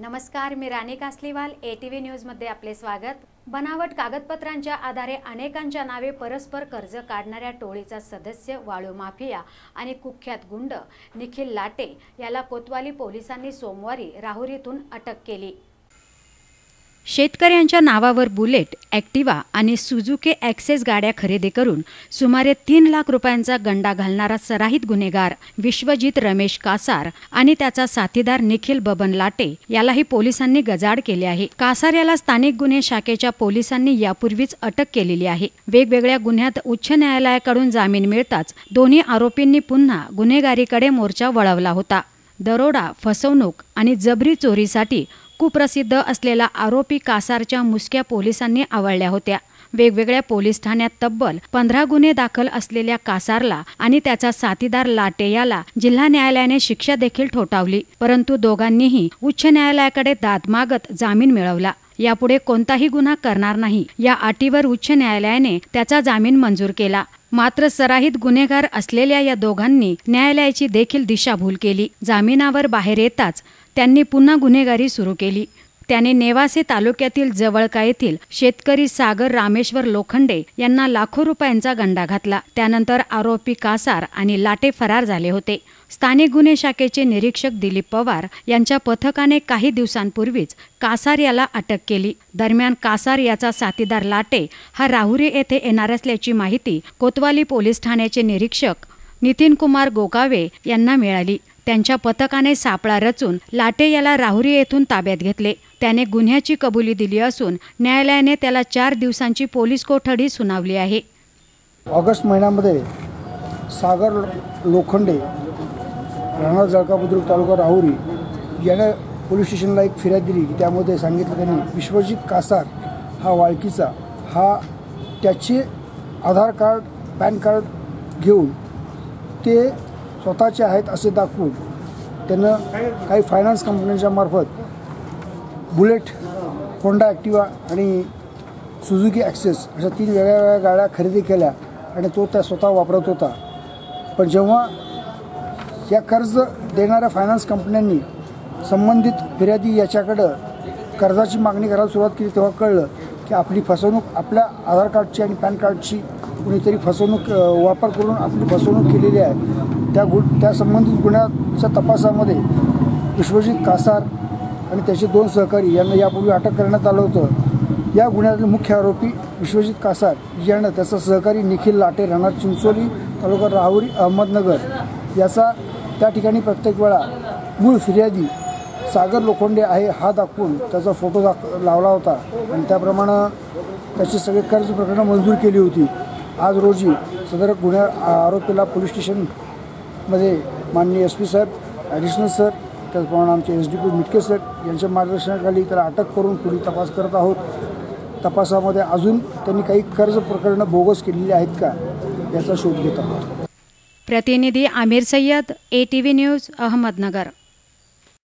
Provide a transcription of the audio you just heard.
नमस्कार मी Rani Kasliwal A T V न्यूजमध्ये आपले स्वागत. बनावट कागदपत्रांच्या आधारे अनेकांच्या नावे परस्पर कर्ज काढणाऱ्या टोळीचा सदस्य वाळू माफिया आणि कुख्यात गुंड निखिल लाटे याला कोतवाली पोलिसांनी सोमवारी राहुरीतून अटक केली. शेतकऱ्यांच्या नावावर बुलेट ॲक्टिवा आणि सुझुके ॲक्सेस गाड्या खरेदी करून सुमारे तीन लाख रुपयांचा गंडा घालणारा सराहित गुन्हेगार विश्वजित रमेश कासार आणि त्याचा साथीदार निखिल बबन लाटे यालाही पोलिसांनी गजाड केले आहे. कासार याला स्थानिक गुन्हे शाखेच्या पोलिसांनी यापूर्वीच अटक केलेली आहे. वेगवेगळ्या गुन्ह्यात उच्च न्यायालयाकडून जामीन मिळताच दोन्ही आरोपींनी पुन्हा गुन्हेगारीकडे मोर्चा वळवला होता. दरोडा फसवणूक आणि जबरी चोरीसाठी कुप्रसिद्ध असलेला आरोपी कासारच्या मुसक्या पोलिसांनी आवळल्या होत्या. वेगवेगळ्या पोलीस ठाण्यात तब्बल पंधरा गुन्हे दाखल असलेल्या कासारला आणि त्याचा साथीदार लाटे याला जिल्हा न्यायालयाने शिक्षा देखील ठोठावली. परंतु दोघांनीही उच्च न्यायालयाकडे दाद मागत जामीन मिळवला. यापुढे कोणताही गुन्हा करणार नाही. या अटीवर उच्च न्यायालयाने त्याचा जामीन मंजूर केला. मात्र सराहित गुन्हेगार असलेल्या या दोघांनी न्यायालयाची देखील दिशाभूल केली. जामिनावर बाहेर येताच त्यांनी पुन्हा गुन्हेगारी सुरू केली. त्याने नेवासे तालुक्यातील जवळका येथील शेतकरी सागर रामेश्वर लोखंडे यांना लाखो रुपयांचा गंडा घातला. त्यानंतर आरोपी कासार आणि लाटे फरार झाले होते. स्थानिक गुन्हे शाखेचे निरीक्षक दिलीप पवार यांच्या पथकाने काही दिवसांपूर्वीच कासार याला अटक केली. दरम्यान कासार याचा साथीदार लाटे हा राहुरी येथे येणार असल्याची माहिती कोतवाली पोलीस ठाण्याचे निरीक्षक नितीन कुमार गोकावे यांना मिळाली. त्यांच्या पथकाने सापळा रचून लाटे याला राहुरी येथून ताब्यात घेतले. त्याने गुन्ह्याची कबुली दिली असून न्यायालयाने त्याला चार दिवसांची पोलीस कोठडी सुनावली आहे. ऑगस्ट महिन्यामध्ये सागर लोखंडे राणा जळका बुद्रुक तालुका राहुरी यानं पोलीस स्टेशनला एक फिर्याद दिली. की त्यामध्ये सांगितलं त्यांनी विश्वजित कासार हा वाळकीचा. हा त्याचे आधार कार्ड पॅन कार्ड घेऊन ते स्वतःचे आहेत असे दाखवून त्यानं काही फायनान्स कंपन्यांच्या मार्फत बुलेट होंडा ॲक्टिवा आणि सुझुकी ॲक्सेस अशा तीन वेगळ्या वेगळ्या गाड्या खरेदी केल्या आणि तो त्या स्वतः वापरत होता. पण जेव्हा या कर्ज देणाऱ्या फायनान्स कंपन्यांनी संबंधित फिर्यादी याच्याकडं कर्जाची मागणी करायला सुरुवात केली तेव्हा कळलं की आपली फसवणूक आपल्या आधार कार्डची आणि पॅन कार्डची कुणीतरी फसवणूक वापर करून आपली फसवणूक केलेली आहे. त्या गु त्या संबंधित गुन्ह्याच्या तपासामध्ये विश्वजित कासार आणि त्याचे दोन सहकारी यांना यापूर्वी अटक करण्यात आलं होतं. या गुन्ह्यातील मुख्य आरोपी विश्वजित कासार यांना त्याचा सहकारी निखिल लाटे राहणार चिंचोली तालुका राहुरी अहमदनगर याचा त्या ठिकाणी प्रत्येक वेळा मूळ फिर्यादी सागर लोखंडे आहे हा दाखवून त्याचा फोटो दाख लावला होता. आणि त्याप्रमाणे त्याची सगळे कर्ज प्रकरणं मंजूर केली होती. आज रोजी सदर गुन्ह्या आरोपीला पोलीस मध्ये माननीय एस पी साहेब ॲडिशनल सर त्याचप्रमाणे आमचे S D P Mitke sir यांच्या मार्गदर्शनाखाली त्याला अटक करून पुढील तपास करत आहोत. तपासामध्ये अजून त्यांनी काही कर्ज प्रकरणं बोगस केलेली आहेत का याचा शोध घेत आहोत. प्रतिनिधी Amir Sayyad A T V news Ahmednagar.